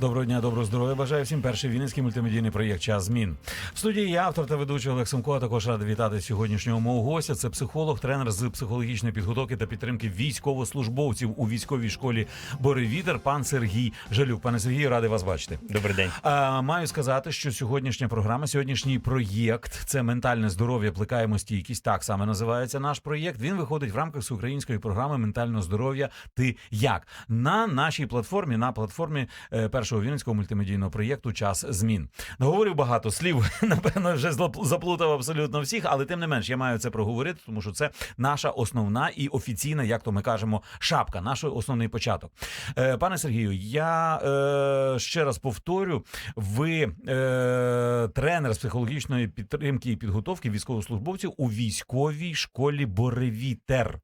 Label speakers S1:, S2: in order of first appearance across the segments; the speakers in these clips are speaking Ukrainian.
S1: Доброго дня, доброго здоров'я. Бажаю всім перший вінницький мультимедійний проєкт Час змін. В студії я, автор та ведучий Олег Семко, а також радий вітати сьогоднішнього мого гостя. Це психолог, тренер з психологічної підготовки та підтримки військовослужбовців у військовій школі Боревітер, пан Сергій Жалюк. Пане Сергію, радий вас бачити.
S2: Добрий день.
S1: А, маю сказати, що сьогоднішня програма, сьогоднішній проєкт це ментальне здоров'я, плекаємо стійкість. Так саме називається наш проєкт. Він виходить в рамках всеукраїнської програми ментального здоров'я. Ти як на нашій платформі, на платформі е, першого вінницького мультимедійного проєкту Час змін. Наговорив багато слів. Напевно, вже заплутав абсолютно всіх, але тим не менш я маю це проговорити, тому що це наша основна і офіційна, як то ми кажемо, шапка, наш основний початок. Е, Пане Сергію, я е, ще раз повторю: ви е, тренер з психологічної підтримки і підготовки військовослужбовців у військовій школі Боревітер.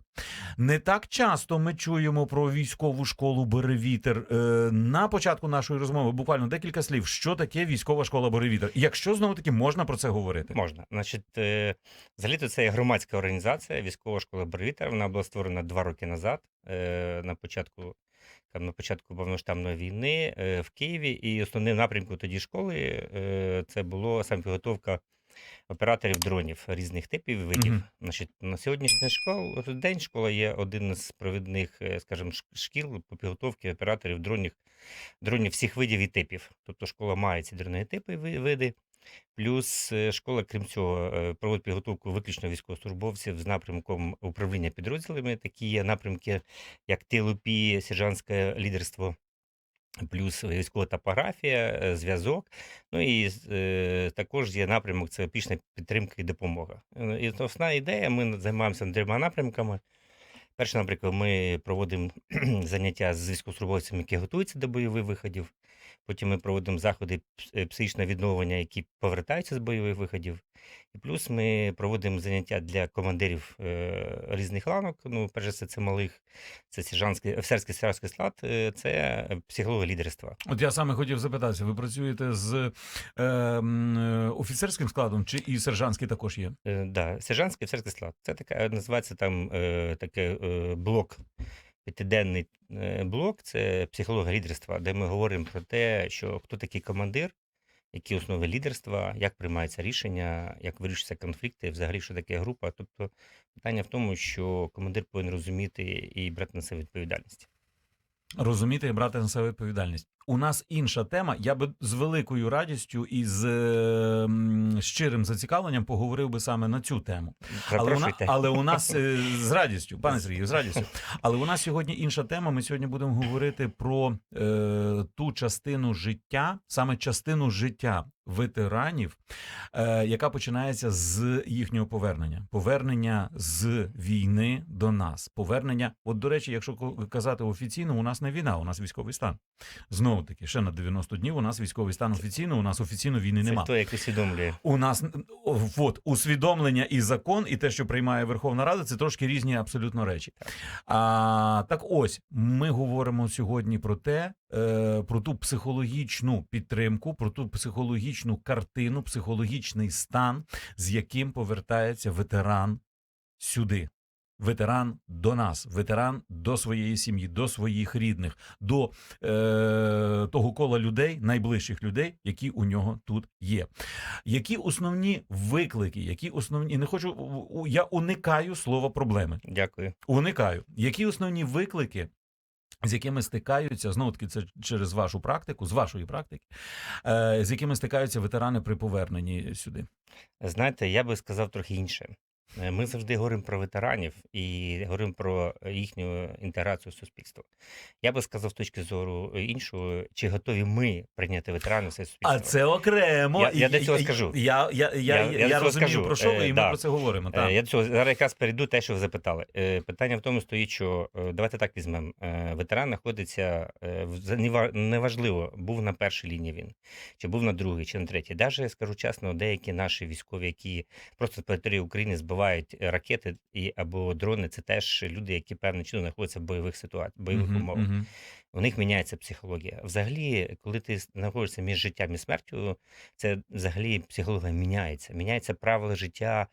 S1: Не так часто ми чуємо про військову школу Боревітер. Е, на початку нашої розмови буквально декілька слів, що таке військова школа Боревітер. Якщо знову таки можна про це говорити.
S2: Можна. Значить, е, взагалі-то це є громадська організація, військова школа Борвітер. Вона була створена два роки назад, е, на початку. Там на початку повноштабної війни в Києві, і основним напрямком тоді школи це було саме підготовка операторів дронів різних типів і видів.
S1: Мгм.
S2: Значить, на сьогоднішній школ день школа є один з провідних, е, скажімо, шкіл по підготовці операторів дронів, дронів всіх видів і типів. Тобто школа має ці дронові типи види. Плюс е, школа, крім цього, е, проводить підготовку виключно військовослужбовців з напрямком управління підрозділами. Такі є напрямки, як ТЛП, сержантське лідерство, плюс військова топографія, е, зв'язок. Ну і е, також є напрямок це пічна підтримка і допомога. І основна ідея, ми займаємося трьома напрямками. Перший наприклад, ми проводимо заняття з військовослужбовцями, які готуються до бойових виходів. Потім ми проводимо заходи пс- психічного відновлення, які повертаються з бойових виходів. І плюс ми проводимо заняття для командирів е, різних ланок. Ну, перш за все, це малих, це сержантський, офіцерський сержантський склад, е, це психологія лідерства.
S1: От я саме хотів запитатися, ви працюєте з е, е, офіцерським складом чи і сержантський також є?
S2: Е, да, сержантський офіцерський склад. Це така е, називається там е, таке е, блок, п'ятиденний е, блок, це психологія лідерства, де ми говоримо про те, що хто такий командир, які основи лідерства, як приймаються рішення, як вирішуються конфлікти, взагалі, що таке група. Тобто питання в тому, що командир повинен розуміти і брати на себе відповідальність.
S1: Розуміти і брати на себе відповідальність. У нас інша тема. Я би з великою радістю і з е, щирим зацікавленням поговорив би саме на цю тему. Але у, на, але у нас е, з радістю, пане Сергію, з радістю. Але у нас сьогодні інша тема. Ми сьогодні будемо говорити про е, ту частину життя, саме частину життя ветеранів, е, яка починається з їхнього повернення. Повернення з війни до нас. Повернення, от до речі, якщо казати офіційно, у нас не війна, у нас військовий стан. Знову таки, ще на 90 днів у нас військовий стан офіційно, у нас офіційно війни
S2: Це
S1: нема.
S2: хто як усвідомлює.
S1: У нас от усвідомлення і закон, і те, що приймає Верховна Рада, це трошки різні абсолютно речі. А, так ось ми говоримо сьогодні про те, е, про ту психологічну підтримку, про ту психологічну картину, психологічний стан, з яким повертається ветеран сюди. Ветеран до нас, ветеран до своєї сім'ї, до своїх рідних, до е, того кола людей, найближчих людей, які у нього тут є. Які основні виклики, які основні не хочу я уникаю слова проблеми.
S2: Дякую.
S1: Уникаю. Які основні виклики, з якими стикаються знову таки це через вашу практику, з вашої практики, е, з якими стикаються ветерани при поверненні сюди?
S2: Знаєте, я би сказав трохи інше. Е, Ми завжди говоримо про ветеранів і говоримо про їхню інтеграцію в суспільство. Я би сказав з точки зору іншого, чи готові ми прийняти ветеранів в суспільство.
S1: А це окремо.
S2: Я- я до цього скажу.
S1: Я, я, я, я,
S2: Я- я
S1: розумію,
S2: скажу.
S1: про що ви,
S2: Е,
S1: і ми про це говоримо.
S2: Е,
S1: Так.
S2: Я до цього зараз якраз перейду те, що ви запитали. Питання в тому стоїть, що давайте так візьмемо. Ветеран знаходиться в- неважливо, був на першій лінії він, чи був на другій, чи на третій. Даже скажу чесно, деякі наші військові, які просто з території України збивають е, ракети і або дрони, це теж люди, які певним чином знаходяться в бойових ситуаціях, бойових
S1: Мгм,
S2: умовах.
S1: мгм.
S2: У них міняється психологія. Взагалі, коли ти знаходишся між життям і смертю, це взагалі психологія міняється. Міняється правила життя,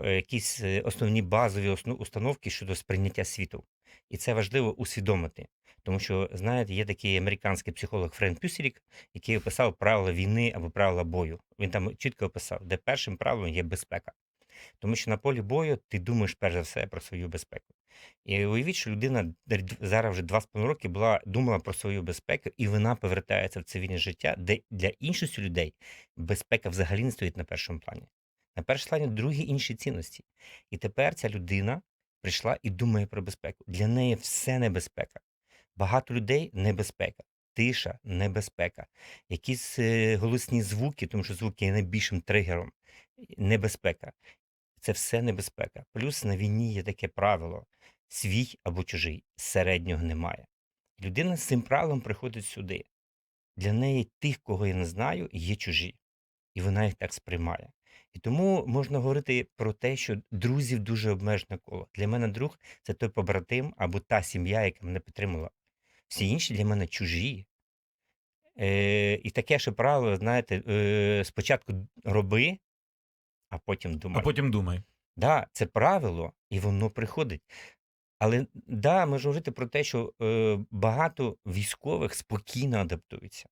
S2: е, якісь е, основні базові установки щодо сприйняття світу. І це важливо усвідомити. Тому що, знаєте, є такий американський психолог Френк Пюсерік, який описав правила війни або правила бою. Він там чітко описав, де першим правилом є безпека. Тому що на полі бою ти думаєш перш за все про свою безпеку. І уявіть, що людина зараз вже два з половиною роки була думала про свою безпеку, і вона повертається в цивільне життя, де для іншості людей безпека взагалі не стоїть на першому плані. На першому плані другі інші цінності. І тепер ця людина прийшла і думає про безпеку. Для неї все небезпека. Багато людей небезпека, тиша небезпека, якісь е, голосні звуки, тому що звуки є найбільшим тригером, небезпека. Це все небезпека. Плюс на війні є таке правило: свій або чужий, середнього немає. Людина з цим правилом приходить сюди. Для неї тих, кого я не знаю, є чужі. І вона їх так сприймає. І тому можна говорити про те, що друзів дуже обмежене коло. Для мене друг це той побратим або та сім'я, яка мене підтримала. Всі інші для мене чужі. Е, і таке ще правило, знаєте, е, спочатку роби, а потім думай.
S1: А потім думай.
S2: Да, це правило, і воно приходить. Але да, можна говорити про те, що е, багато військових спокійно адаптуються.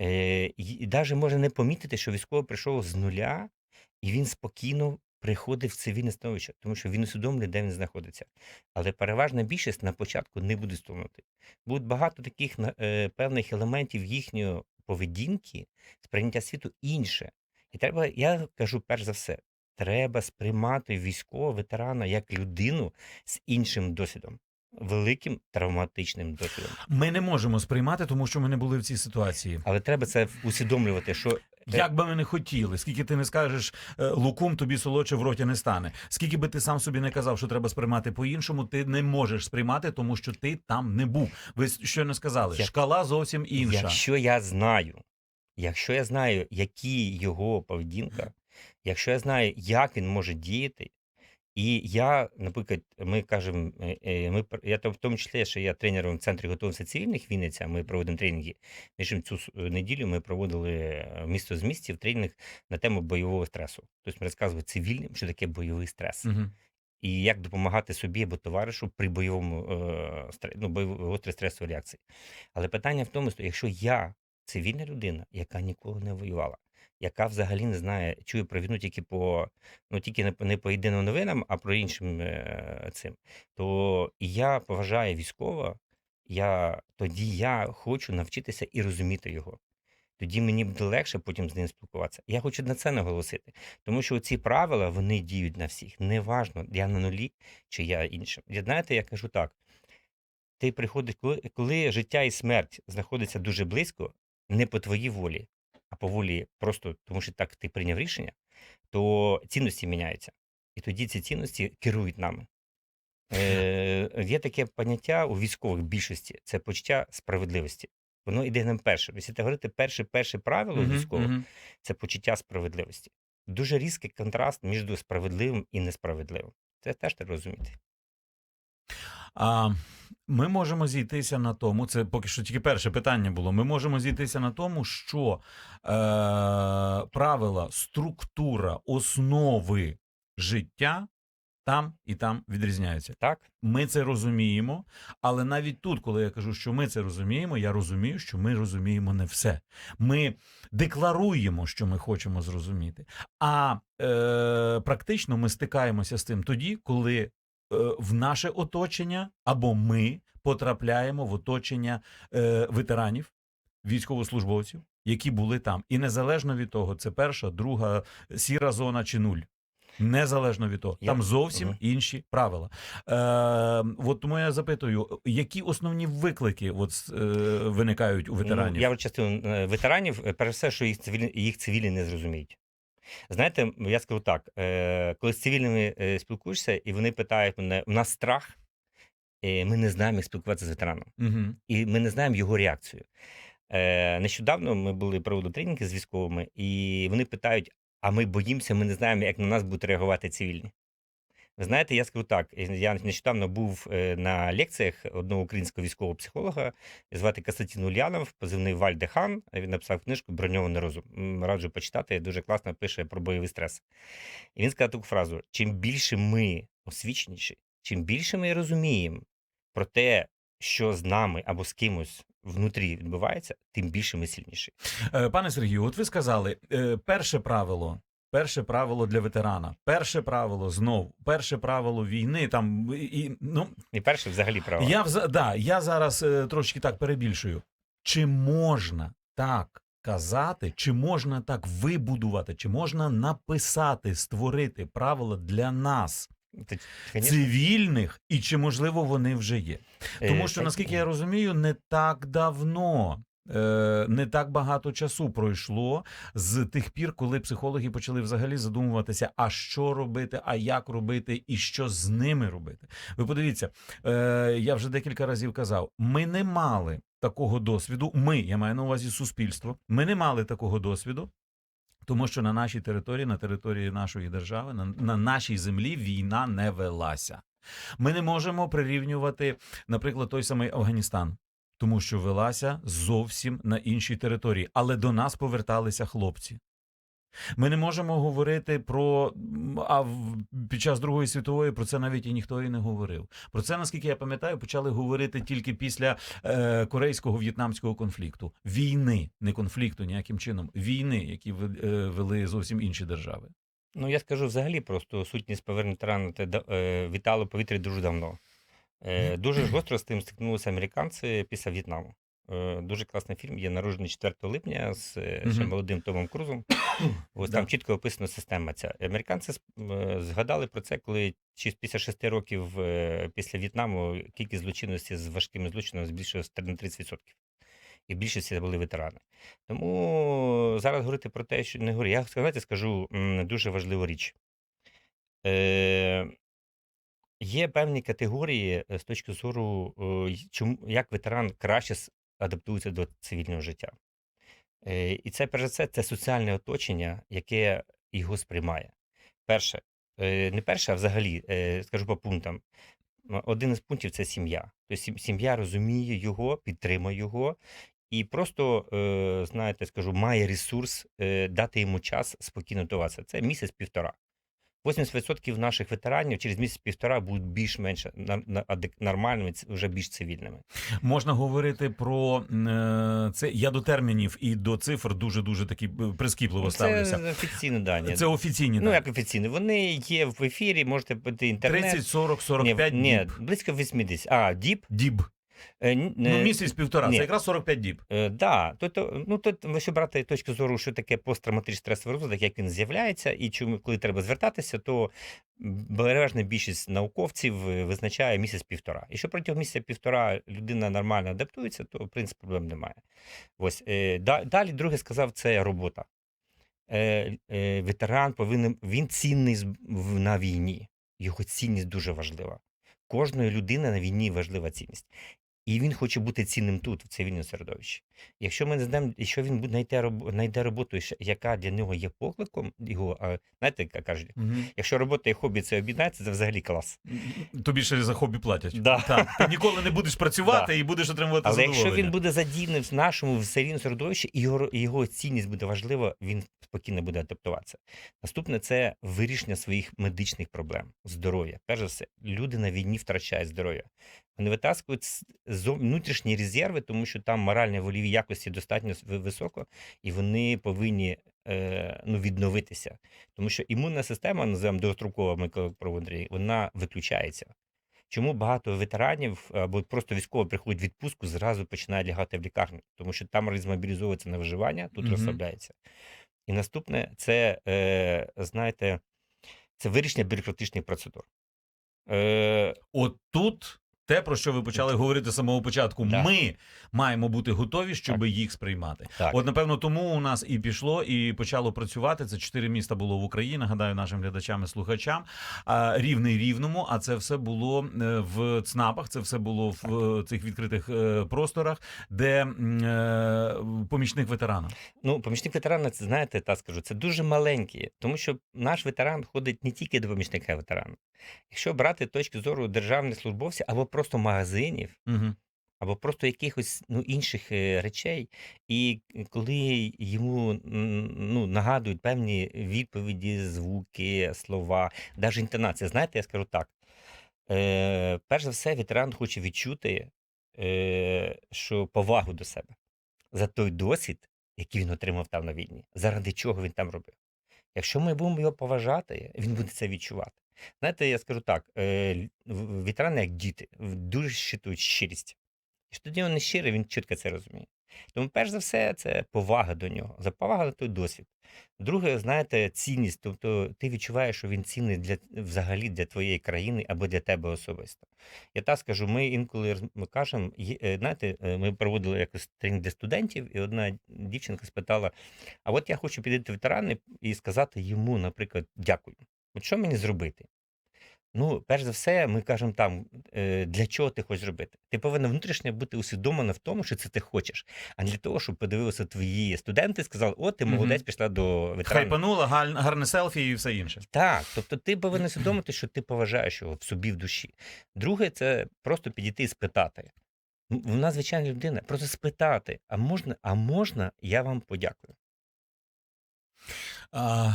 S2: Е, і навіть можна не помітити, що військовий прийшов з нуля, і він спокійно приходить в цивільне становище, тому що він усвідомлює, де він знаходиться. Але переважна більшість на початку не буде стомнути. Буде багато таких е, певних елементів їхньої поведінки, сприйняття світу інше. І треба, я кажу, перш за все, треба сприймати військового ветерана як людину з іншим досвідом, великим травматичним досвідом.
S1: Ми не можемо сприймати, тому що ми не були в цій ситуації.
S2: Але треба це усвідомлювати, що
S1: Як би ми не хотіли, скільки ти не скажеш, е, лукум тобі солодше в роті не стане. Скільки би ти сам собі не казав, що треба сприймати по-іншому, ти не можеш сприймати, тому що ти там не був. Ви щойно сказали,
S2: Я-
S1: шкала зовсім інша.
S2: Якщо я знаю, якщо я знаю, які його поведінка, якщо я знаю, як він може діяти, і я, наприклад, ми кажемо, е, е, ми я то в тому числі, що я тренером в центрі готовності цивільних Вінниця, ми проводимо тренінги. Між цю неділю ми проводили е, місто з містів тренінг на тему бойового стресу. Тобто ми розказували цивільним, що таке бойовий стрес і як допомагати собі або товаришу при бойовому е, ну, бойово- стресовій реакції. Але питання в тому, що якщо я цивільна людина, яка ніколи не воювала, яка взагалі не знає, чує про війну тільки по ну тільки не, по- не по єдиним новинам, а про іншим е, цим, то я поважаю військова, я тоді я хочу навчитися і розуміти його. Тоді мені буде легше потім з ним спілкуватися. Я хочу на це наголосити, тому що ці правила вони діють на всіх. Неважно, я на нулі чи я іншим. І знаєте, я кажу так: ти приходиш, коли, коли життя і смерть знаходяться дуже близько, не по твоїй волі, а по волі просто тому, що так ти прийняв рішення, то цінності міняються. І тоді ці цінності керують нами. Е, є таке поняття у військових більшості це почуття справедливості. Воно йде нам перше. Якщо ти говорити перше, перше правило
S1: Мгм,
S2: військових
S1: мгм.
S2: це почуття справедливості. Дуже різкий контраст між справедливим і несправедливим. Це теж треба розуміти.
S1: А, ми можемо зійтися на тому, це поки що тільки перше питання було. Ми можемо зійтися на тому, що е, правила, структура, основи життя там і там відрізняються.
S2: Так?
S1: Ми це розуміємо, але навіть тут, коли я кажу, що ми це розуміємо, я розумію, що ми розуміємо не все. Ми декларуємо, що ми хочемо зрозуміти. А е, практично ми стикаємося з тим тоді, коли в наше оточення або ми потрапляємо в оточення е, ветеранів, військовослужбовців, які були там. І незалежно від того, це перша, друга сіра зона чи нуль. Незалежно від того, там зовсім
S2: Мгм.
S1: інші правила. Е, от тому я запитую, які основні виклики от, е, виникають у ветеранів?
S2: Ну, я вже частину е, ветеранів, е, перш все, що їх цивільні, їх цивільні не зрозуміють. Знаєте, я скажу так: е, коли з цивільними е, спілкуєшся, і вони питають мене, у нас страх, і ми не знаємо, як спілкуватися з ветераном.
S1: Угу.
S2: і ми не знаємо його реакцію. Е, нещодавно ми були проводили тренінги з військовими, і вони питають: а ми боїмося, ми не знаємо, як на нас будуть реагувати цивільні. Ви знаєте, я скажу так: я нещодавно був е, на лекціях одного українського військового психолога, звати Костянтин Ульянов, позивний Вальдехан. Він написав книжку Броньований розум. Раджу почитати, дуже класно пише про бойовий стрес. І він сказав таку фразу: чим більше ми освіченіші, чим більше ми розуміємо про те, що з нами або з кимось внутрі відбувається, тим більше ми сильніші.
S1: Е, Пане Сергію, от ви сказали, е, перше правило. Перше правило для ветерана, перше правило знов, перше правило війни. Там і- ну
S2: І перше, взагалі, право.
S1: я вза- да, я зараз е, трошки так перебільшую. Чи можна так казати, чи можна так вибудувати, чи можна написати, створити правила для нас, цивільних, і чи можливо вони вже є? Тому
S2: е,
S1: що, наскільки я розумію, не так давно. Е, Не так багато часу пройшло з тих пір, коли психологи почали взагалі задумуватися, а що робити, а як робити, і що з ними робити. Ви подивіться, е, я вже декілька разів казав: ми не мали такого досвіду. Ми, я маю на увазі суспільство, ми не мали такого досвіду. Тому що на нашій території, на території нашої держави, на, на нашій землі війна не велася. Ми не можемо прирівнювати, наприклад, той самий Афганістан, тому що велася зовсім на іншій території, але до нас поверталися хлопці. Ми не можемо говорити про а під час Другої світової про це навіть і ніхто і не говорив. Про це, наскільки я пам'ятаю, почали говорити тільки після е, корейського в'єтнамського конфлікту. Війни, не конфлікту ніяким чином, війни, які е, вели зовсім інші держави.
S2: Ну, я скажу взагалі просто сутність повернути рано те да- е, вітало в повітрі дуже давно. Е, дуже ж гостро з тим стикнулися американці після В'єтнаму. Е, дуже класний фільм. Є народжений 4 липня з е, ще
S1: Мгм.
S2: молодим Томом Крузом. Ось
S1: Да.
S2: там чітко описана система ця. Американці е, згадали про це, коли чи- після 6 років е, після В'єтнаму кількість злочинності з важкими злочинами збільшилась на 30%. І більшість це були ветерани. Тому зараз говорити про те, що не говорю. Я знаєте, скажу м, дуже важливу річ. Е, є певні категорії е, з точки зору, е, чому, як ветеран краще адаптується до цивільного життя. Е, і це, перш за все, це соціальне оточення, яке його сприймає. Перше, не перше, а взагалі, скажу по пунктам. Один із пунктів це сім'я. Тобто сім- сім'я розуміє його, підтримує його, і просто, знаєте, скажу, має ресурс дати йому час спокійно готуватися. Це місяць-півтора. 80% наших ветеранів через місяць-півтора будуть більш-менш нормальними, вже більш цивільними.
S1: Можна говорити про е, це. Я до термінів і до цифр дуже дуже такі е, прискіпливо ставлюся.
S2: Це офіційні дані.
S1: Це офіційні
S2: ну,
S1: дані.
S2: як офіційні. Вони є в ефірі, можете піти інтернет.
S1: 30, 40, 45
S2: ні, ні,
S1: діб.
S2: близько 80. А, діб.
S1: Діб.
S2: Е,
S1: Ну, місяць півтора.
S2: ні.
S1: Це якраз 45 діб.
S2: Е, да, то, то, ну, тут, якщо брати точку зору, що таке посттравматичний стресовий розвиток, як він з'являється, і чому, коли треба звертатися, то переважна більшість науковців е, визначає місяць-півтора. І що протягом місяця-півтора людина нормально адаптується, то в принципі проблем немає. Ось, е, далі, друге сказав, це робота. Е, е, ветеран повинен, він цінний на війні. Його цінність дуже важлива. Кожної людини на війні важлива цінність. І він хоче бути цінним тут, в цивільному середовищі. Якщо ми не знаємо, якщо він знайде, роб- знайде роботу, яка для нього є покликом, його, а, знаєте, як кажуть, якщо робота і хобі це об'єднається, це взагалі клас.
S1: Тобі ще за хобі платять.
S2: Да.
S1: Так, ти ніколи не будеш працювати
S2: Да.
S1: і будеш отримувати
S2: Але
S1: задоволення.
S2: якщо він буде задійним в нашому серійному середовищі, і його, його цінність буде важлива, він спокійно буде адаптуватися. Наступне це вирішення своїх медичних проблем, здоров'я. Перш за все, люди на війні втрачають здоров'я. Вони витаскують внутрішні резерви, тому що там моральні воліві якості достатньо високо, і вони повинні е, ну, відновитися. Тому що імунна система, називаємо довгострокова Микола вона виключається. Чому багато ветеранів або просто військові приходять в відпустку, зразу починають лягати в лікарню, тому що там мобілізовується на виживання, тут
S1: Мгм.
S2: розслабляється. І наступне це, е, знаєте, це вирішення бюрократичних процедур. Е,
S1: От тут те, про що ви почали говорити з самого початку.
S2: Да.
S1: Ми маємо бути готові, щоб їх сприймати.
S2: так.
S1: От, напевно, тому у нас і пішло, і почало працювати. Це чотири міста було в Україні. Нагадаю нашим глядачам і слухачам. А, рівний рівному. А це все було е, в ЦНАПах, це все було в е, цих відкритих е, просторах, де помічник ветерана.
S2: Ну, помічник ветерана, це знаєте, та скажу, це дуже маленькі, тому що наш ветеран ходить не тільки до помічника ветерана. Якщо брати точки зору державних службовців або просто магазинів,
S1: Угу.
S2: або просто якихось ну, інших е, речей, і коли йому ну, нагадують певні відповіді, звуки, слова, навіть інтонація, знаєте, я скажу так. Е, перш за все, ветеран хоче відчути, е, що повагу до себе за той досвід, який він отримав там на війні, заради чого він там робив. Якщо ми будемо його поважати, він буде це відчувати. Знаєте, я скажу так: ветерани, як діти, дуже щитують щирість. І тоді він не щирий, він чітко це розуміє. Тому, перш за все, це повага до нього, за повага на той досвід. Друге, знаєте, цінність, тобто ти відчуваєш, що він цінний для взагалі для твоєї країни або для тебе особисто. Я так скажу, ми інколи ми кажемо, е, знаєте, е, ми проводили якось тренінг для студентів, і одна дівчинка спитала: а от я хочу підійти ветерани і сказати йому, наприклад, дякую. От що мені зробити? Ну, перш за все, ми кажемо там, е, для чого ти хочеш робити. Ти повинен внутрішньо бути усвідомлена в тому, що це ти хочеш, а не для того, щоб подивилися твої студенти і сказали, о, ти молодець, пішла до ветеранів.
S1: Хайпанула, гарне селфі і все інше.
S2: Так, тобто ти повинен усвідомити, що ти поважаєш його в собі в душі. Друге, це просто підійти і спитати. Вона звичайна людина, просто спитати, а можна, а можна, я вам подякую.
S1: А,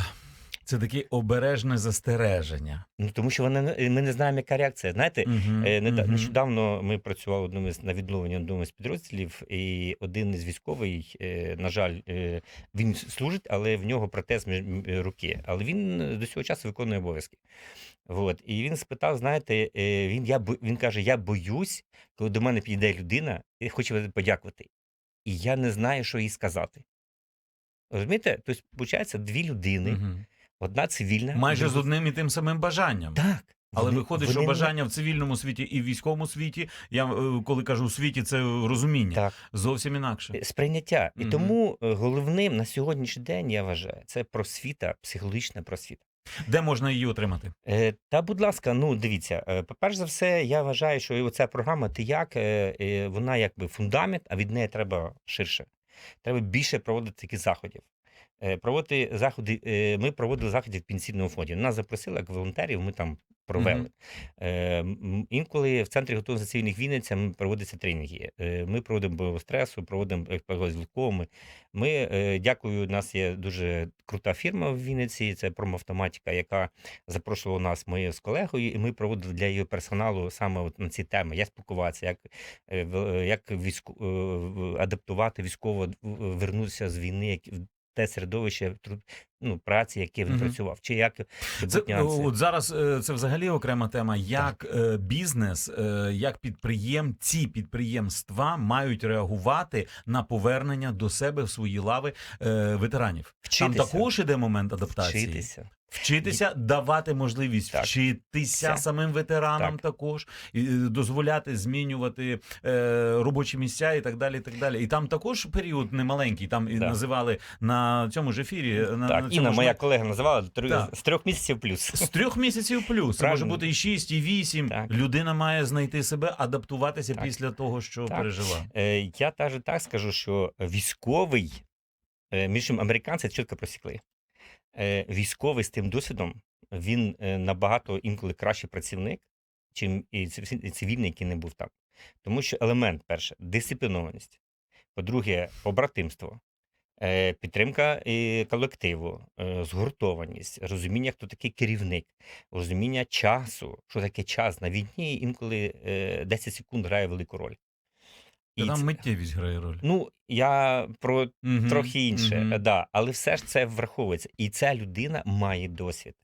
S1: це таке обережне застереження.
S2: Ну тому що вона ми не знаємо, яка реакція. Знаєте,
S1: Мгм,
S2: Е, неда-
S1: мгм.
S2: Нещодавно ми працювали одному із на відновленні одному з підрозділів, і один із військовий, е, на жаль, е, він служить, але в нього протез руки. Але він до цього часу виконує обов'язки. От. І він спитав: знаєте, е, він, я, він каже: Я боюсь, коли до мене підійде людина і хоче подякувати. І я не знаю, що їй сказати. Розумієте? Тобто, виходить, дві людини,
S1: Мгм.
S2: Одна цивільна.
S1: Майже з одним і тим самим бажанням.
S2: Так.
S1: Але
S2: вони-
S1: виходить, що
S2: вони не-
S1: бажання в цивільному світі і в військовому світі, я е, коли кажу світі, це розуміння
S2: Так.
S1: зовсім інакше.
S2: Е, сприйняття. І
S1: Мгм.
S2: тому е, головним на сьогоднішній день я вважаю, це просвіта, психологічна просвіта.
S1: Де можна її отримати?
S2: Е, Та, будь ласка, ну дивіться, е, по-перше за все, я вважаю, що і оця програма ти як е, е, вона якби фундамент, а від неї треба ширше. Треба більше проводити таких заходів. Е, Проводити заходи. е, Ми проводили заходи в пенсійному фонді. Нас запросили як волонтерів, ми там провели. М, Інколи в центрі готовності цивільних Вінниця проводяться тренінги. Ми проводимо бойову стресу, проводимо з військовими. Ми дякую. У нас є дуже крута фірма в Вінниці. Це промавтоматика, яка запрошувала нас ми з колегою, і ми проводили для її персоналу саме от на ці теми, як спілкуватися, як, як військо, адаптувати військово, вернутися з війни, як те середовище ну, праці, яке він
S1: Мгм.
S2: працював, чи як
S1: Це, от зараз е, це взагалі окрема тема. Як е, бізнес, е, як підприємці підприємства мають реагувати на повернення до себе в свої лави ветеранів.
S2: Вчитися.
S1: Там також іде момент адаптації.
S2: Вчитися.
S1: Вчитися, давати можливість
S2: Так.
S1: вчитися
S2: Все.
S1: самим ветеранам
S2: Так.
S1: також, і, дозволяти змінювати е, робочі місця і так далі. І так далі. І там також період немаленький. Там і називали на цьому ж ефірі. На, на
S2: Так, Інна,
S1: ж
S2: моя колега, називала
S1: Так.
S2: з трьох місяців плюс.
S1: з трьох місяців плюс. Це може бути і 6, і 8.
S2: Так.
S1: Людина має знайти себе, адаптуватися
S2: Так.
S1: після того, що
S2: Так.
S1: пережила.
S2: Е, Я теж так скажу, що військовий, е, між американці чітко просікли. Е, Військовий з тим досвідом, він е, набагато інколи кращий працівник, чим і цивільний, який не був там. Тому що елемент, перше, дисциплінованість. По-друге, побратимство, підтримка е, колективу, е, згуртованість, розуміння, хто такий керівник, розуміння часу, що таке час на війні, інколи е, 10 секунд грає велику роль. І
S1: там
S2: це-
S1: миттєвість грає роль.
S2: Ну, я про
S1: угу,
S2: трохи інше, е, да, але все ж це враховується. І ця людина має досвід.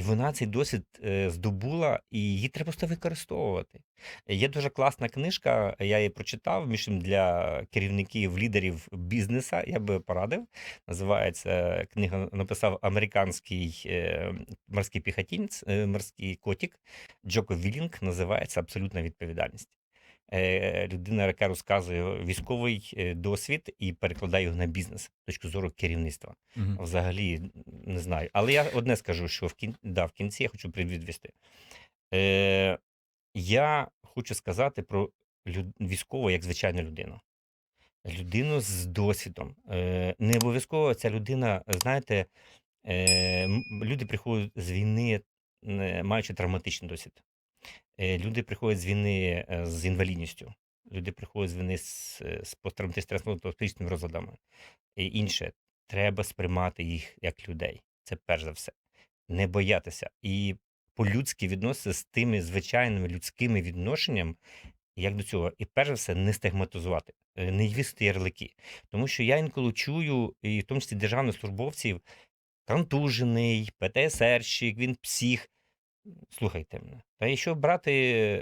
S2: І вона цей досвід е, здобула, і її треба просто використовувати. Є дуже класна книжка, я її прочитав між для керівників, лідерів бізнеса. Я би порадив. Називається книга, написав американський е, морський піхотінець, морський котик Джоко Вілінг. Називається Абсолютна відповідальність. Е, людина, яка розказує військовий е, досвід і перекладає його на бізнес з точки зору керівництва.
S1: Мгм.
S2: Взагалі не знаю. Але я одне скажу, що в кінці, да, в кінці я хочу привідвести. Е, я хочу сказати про люд, військового як звичайну людину. Людину з досвідом. Е, не обов'язково ця людина, знаєте, е, люди приходять з війни, е, маючи травматичний досвід. Е, Люди приходять з війни е, з інвалідністю. Люди приходять з війни з, е, з посттравматичними розладами. І інше, треба сприймати їх як людей. Це перш за все. Не боятися. І по-людськи відноситися з тими звичайними людськими відношеннями, як до цього, і перш за все, не стигматизувати, не вісти ярлики. Тому що я інколи чую, і в тому числі державних службовців, контужений, ПТСРщик, він псих. Слухайте мене. Та якщо брати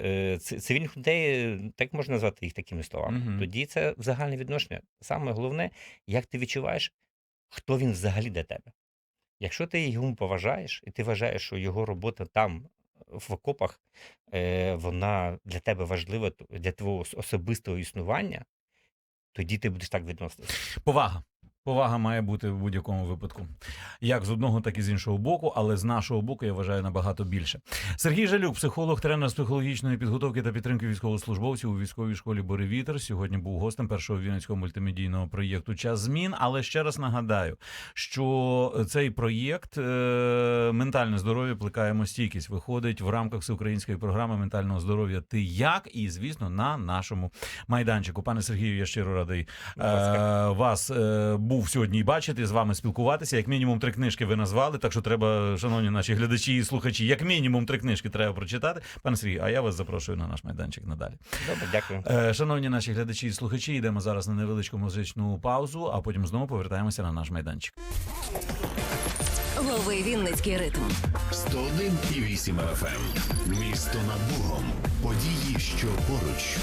S2: е, цивільних людей, так можна назвати їх такими словами.
S1: Мгм.
S2: Тоді це загальне відношення. Саме головне, як ти відчуваєш, хто він взагалі для тебе. Якщо ти його поважаєш, і ти вважаєш, що його робота там, в окопах, е, вона для тебе важлива, для твого особистого існування, тоді ти будеш так відноситися.
S1: Повага. Повага має бути в будь-якому випадку. Як з одного, так і з іншого боку, але з нашого боку я вважаю набагато більше. Сергій Жалюк, психолог, тренер з психологічної підготовки та підтримки військовослужбовців у військовій школі Боревітер. Сьогодні був гостем першого вінницького мультимедійного проєкту Час змін. Але ще раз нагадаю, що цей проєкт е, ментальне здоров'я плекаємо стійкість виходить в рамках всеукраїнської програми ментального здоров'я. Ти як? І звісно, на нашому майданчику. Пане Сергію, я щиро радий е, вас е, був сьогодні бачити, з вами спілкуватися. Як мінімум три книжки ви назвали. Так що треба, шановні наші глядачі і слухачі, як мінімум три книжки треба прочитати. Пане Сергій, а я вас запрошую на наш майданчик надалі.
S2: Добре, дякую.
S1: Е, шановні наші глядачі і слухачі, йдемо зараз на невеличку музичну паузу, а потім знову повертаємося на наш майданчик.
S3: Лови Вінницький ритм.
S4: 101,8 FM. Місто над Богом. Події, що поруч.